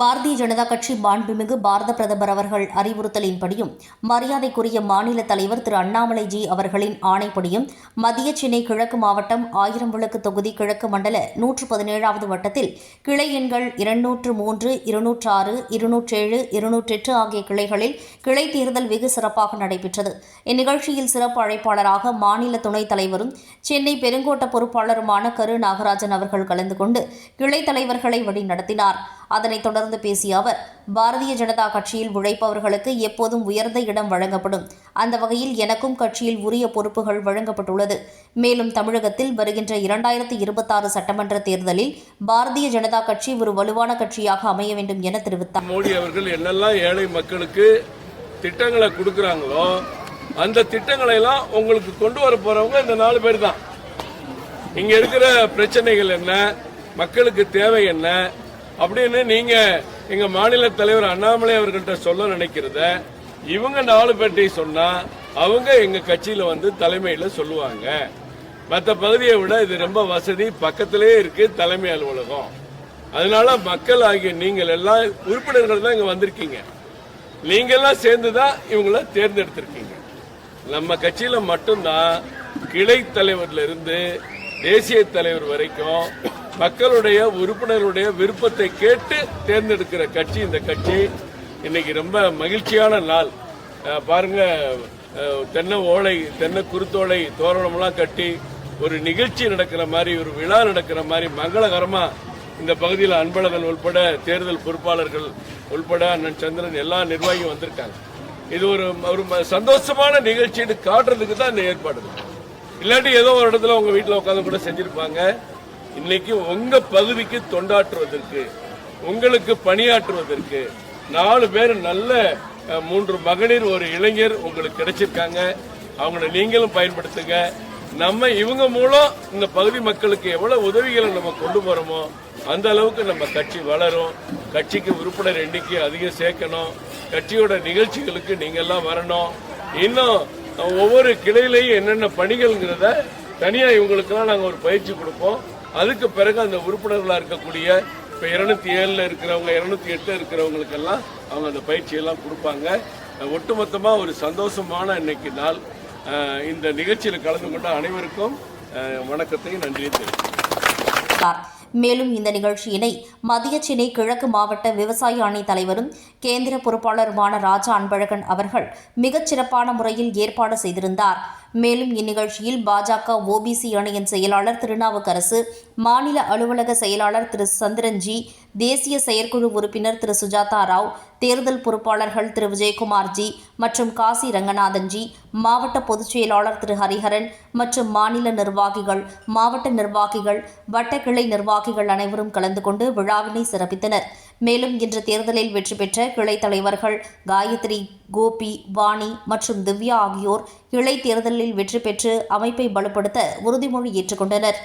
பாரதிய ஜனதா கட்சி மாண்புமிகு பாரத பிரதமர் அவர்கள் அறிவுறுத்தலின்படியும் மரியாதைக்குரிய மாநில தலைவர் திரு அண்ணாமலைஜி அவர்களின் ஆணைப்படியும் மத்திய சென்னை கிழக்கு மாவட்டம் ஆயிரம் விளக்கு தொகுதி கிழக்கு மண்டல நூற்று பதினேழாவது வட்டத்தில் கிளை எண்கள் இருநூற்று மூன்று இருநூற்று ஆறு இருநூற்றேழு இருநூற்றெட்டு ஆகிய கிளைகளில் கிளை தேர்தல் வெகு சிறப்பாக நடைபெற்றது. இந்நிகழ்ச்சியில் சிறப்பு அழைப்பாளராக மாநில துணைத் தலைவரும் சென்னை பெருங்கோட்ட பொறுப்பாளருமான கரு நாகராஜன் அவர்கள் கலந்து கொண்டு கிளை தலைவர்களை வழிநடத்தினார். அதனைத் தொடர்ந்து பேசிய அவர் பாரதிய ஜனதா கட்சியில் உழைப்பவர்களுக்கு எப்போதும் உயர்ந்த இடம் வழங்கப்படும். அந்த வகையில் எனக்கும் கட்சியில் உரிய பொறுப்புகள் வழங்கப்பட்டுள்ளது. மேலும் தமிழகத்தில் வருகின்ற இரண்டாயிரத்தி இருபத்தாறு சட்டமன்ற தேர்தலில் பாரதிய ஜனதா கட்சி ஒரு வலுவான கட்சியாக அமைய வேண்டும் என தெரிவித்தார். மோடி அவர்கள் என்னெல்லாம் ஏழை மக்களுக்கு திட்டங்களை கொடுக்குறாங்களோ அந்த திட்டங்களை எல்லாம் உங்களுக்கு கொண்டு வர போறவங்க இந்த நாலு பேர் தான். இங்க இருக்கிற பிரச்சனைகள் என்ன? மக்களுக்கு தேவை என்ன? அப்படின்னு நீங்க எங்க மாநில தலைவர் அண்ணாமலை அவர்கள்ட்ட சொல்ல நினைக்கிறத இவங்க நாலு பேர்ட்டை சொன்னா அவங்க எங்க கட்சியில வந்து தலைமையில சொல்லுவாங்க. மற்ற பகுதியை விட இது ரொம்ப வசதி பக்கத்திலே இருக்கு தலைமை அலுவலகம். அதனால மக்கள் ஆகிய நீங்கள் எல்லாம் உறுப்பினர்கள் தான் இங்க வந்திருக்கீங்க. நீங்க எல்லாம் சேர்ந்து தான் இவங்கள தேர்ந்தெடுத்திருக்கீங்க. நம்ம கட்சியில மட்டும்தான் கிளை தலைவர்ல இருந்து தேசிய தலைவர் வரைக்கும் மக்களுடைய உறுப்பினர்களுடைய விருப்பத்தை கேட்டு தேர்ந்தெடுக்கிற கட்சி இந்த கட்சி இன்னைக்கு ரொம்ப மகிழ்ச்சியான நாள். பாருங்க தென்னை ஓலை தென்னை குருத்தோலை தோரணம்லாம் கட்டி ஒரு நிகழ்ச்சி நடக்கிற மாதிரி ஒரு விழா நடக்கிற மாதிரி மங்களகரமா இந்த பகுதியில் அன்பழகன் உள்பட தேர்தல் பொறுப்பாளர்கள் உள்பட அண்ணன் சந்திரன் எல்லா நிர்வாகியும் வந்திருக்காங்க. இது ஒரு ஒரு ம- சந்தோஷமான நிகழ்ச்சின்னு காட்டுறதுக்கு தான் இந்த ஏற்பாடு. இல்லாட்டி ஏதோ ஒரு இடத்துல உங்க வீட்டில் உட்காந்து கூட செஞ்சிருப்பாங்க. இன்னைக்கு உங்க பகுதிக்கு தொண்டாற்றுவதற்கு உங்களுக்கு பணியாற்றுவதற்கு நாலு பேர் நல்ல மூன்று மகளிர் ஒரு இளைஞர் உங்களுக்கு கிடைச்சிருக்காங்க. அவங்கள நீங்களும் பயன்படுத்துங்க. நம்ம இவங்க மூலம் இந்த பகுதி மக்களுக்கு எவ்வளவு உதவிகளை நம்ம கொண்டு போறோமோ அந்த அளவுக்கு நம்ம கட்சி வளரும். கட்சிக்கு உறுப்பினர் எண்ணிக்கை அதிகம் சேர்க்கணும். கட்சியோட நிகழ்ச்சிகளுக்கு நீங்கெல்லாம் வரணும். இன்னும் ஒவ்வொரு கிளையிலையும் என்னென்ன பணிகள்ங்கிறத தனியாக இவங்களுக்கெல்லாம் நாங்கள் ஒரு பயிற்சி கொடுப்போம். அதுக்கு பிறகு அந்த உறுப்பினர்களாக இருக்கக்கூடிய இப்போ இருநூத்தி ஏழில் இருக்கிறவங்க இருநூத்தி எட்டில் இருக்கிறவங்களுக்கெல்லாம் அவங்க அந்த பயிற்சியெல்லாம் கொடுப்பாங்க. ஒட்டுமொத்தமாக ஒரு சந்தோஷமான இன்னைக்கு நாள். இந்த நிகழ்ச்சியில் கலந்து கொண்ட அனைவருக்கும் வணக்கத்தையும் நன்றியும் தெரிவித்துக் மேலும் இந்த நிகழ்ச்சியினை மத்திய சென்னை கிழக்கு மாவட்ட விவசாய அணை தலைவரும் கேந்திர பொறுப்பாளருமான ராஜா அன்பழகன் அவர்கள் மிகச் சிறப்பான முறையில் ஏற்பாடு செய்திருந்தார். மேலும் இந்நிகழ்ச்சியில் பாஜக ஓபிசி அணியின் செயலாளர் திருநாவுக்கரசு மாநில அலுவலக செயலாளர் திரு சந்திரன்ஜி தேசிய செயற்குழு உறுப்பினர் திரு சுஜாதா ராவ் தேர்தல் பொறுப்பாளர்கள் திரு விஜயகுமார் ஜி மற்றும் காசி ரங்கநாதன்ஜி மாவட்ட பொதுச் செயலாளர் திரு ஹரிஹரன் மற்றும் மாநில நிர்வாகிகள் மாவட்ட நிர்வாகிகள் வட்டக்கிளை நிர்வாகிகள் அனைவரும் கலந்து கொண்டு விழாவினை சிறப்பித்தனர். மேலும் இன்று தேர்தலில் வெற்றி பெற்ற கிளை தலைவர்கள் காயத்ரி கோபி வாணி மற்றும் திவ்யா ஆகியோர் கிளை தேர்தலில் வெற்றி பெற்று அமைப்பை பலப்படுத்த உறுதிமொழி ஏற்றுக்கொண்டனர்.